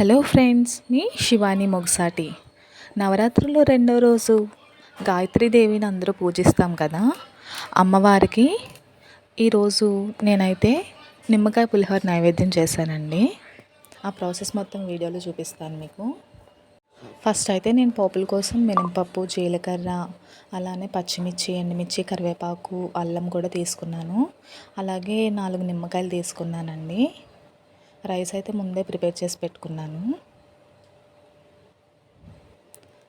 Hello friends మీ శివాని మొగసాటి. నవరాత్రుల్లో రెండో రోజు దేవిని అందరూ పూజిస్తాం కదా? అమ్మవారికి ఈరోజు నేనైతే నిమ్మకాయ పులిహోర నైవేద్యం చేశానండి. ఆ ప్రాసెస్ మొత్తం వీడియోలో చూపిస్తాను మీకు. ఫస్ట్ అయితే నేను పోపుల కోసం మినపప్పు జీలకర్ర అలానే పచ్చిమిర్చి ఎండుమిర్చి కరివేపాకు అల్లం కూడా తీసుకున్నాను. అలాగే నాలుగు నిమ్మకాయలు తీసుకున్నానండి. రైస్ అయితే ముందే ప్రిపేర్ చేసి పెట్టుకున్నాను.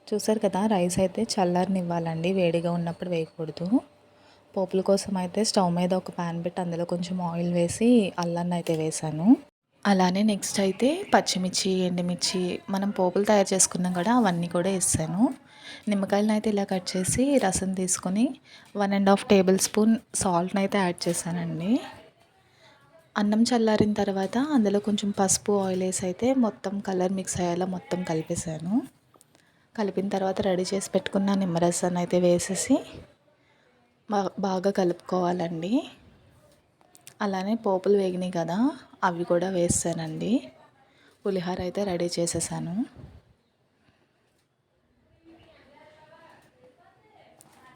చూసారు కదా రైస్ అయితే చల్లారనివ్వాలండి వేడిగా ఉన్నప్పుడు వేయకూడదు. పోపుల కోసం అయితే స్టవ్ మీద ఒక ప్యాన్ పెట్టి అందులో కొంచెం ఆయిల్ వేసి అల్లాన్ని అయితే వేసాను. అలానే నెక్స్ట్ అయితే పచ్చిమిర్చి ఎండుమిర్చి మనం పోపులు తయారు చేసుకున్నాం కదా అవన్నీ కూడా వేసాను. నిమ్మకాయలను అయితే ఇలా కట్ చేసి రసం తీసుకొని one and half tablespoon సాల్ట్ని అయితే యాడ్ చేశానండి. అన్నం చల్లారిన తర్వాత అందులో కొంచెం పసుపు ఆయిల్ వేసి అయితే మొత్తం కలర్ మిక్స్ అయ్యేలా మొత్తం కలిపేసాను కలిపిన తర్వాత రెడీ చేసి పెట్టుకున్న నిమ్మరసాన్ని అయితే వేసేసి బాగా కలుపుకోవాలండి. అలానే పోపులు వేగినాయి కదా అవి కూడా వేసానండి పులిహోర అయితే రెడీ చేసేసాను.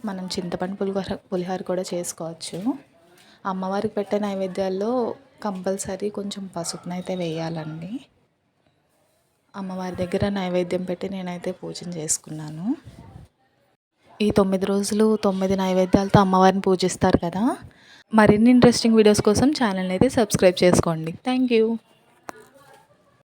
మనం చింతపండు పులిహోర పులిహోర కూడా చేసుకోవచ్చు. అమ్మవారికి పెట్టే నైవేద్యాల్లో కంపల్సరీ కొంచెం పసుపునైతే వేయాలండి. అమ్మవారి దగ్గర నైవేద్యం పెట్టి నేనైతే పూజన చేసుకున్నాను. ఈ తొమ్మిది రోజులు తొమ్మిది నైవేద్యాలతో అమ్మవారిని పూజిస్తారు కదా. మరిన్ని ఇంట్రెస్టింగ్ వీడియోస్ కోసం ఛానల్ అయితే సబ్స్క్రైబ్ చేసుకోండి. Thank you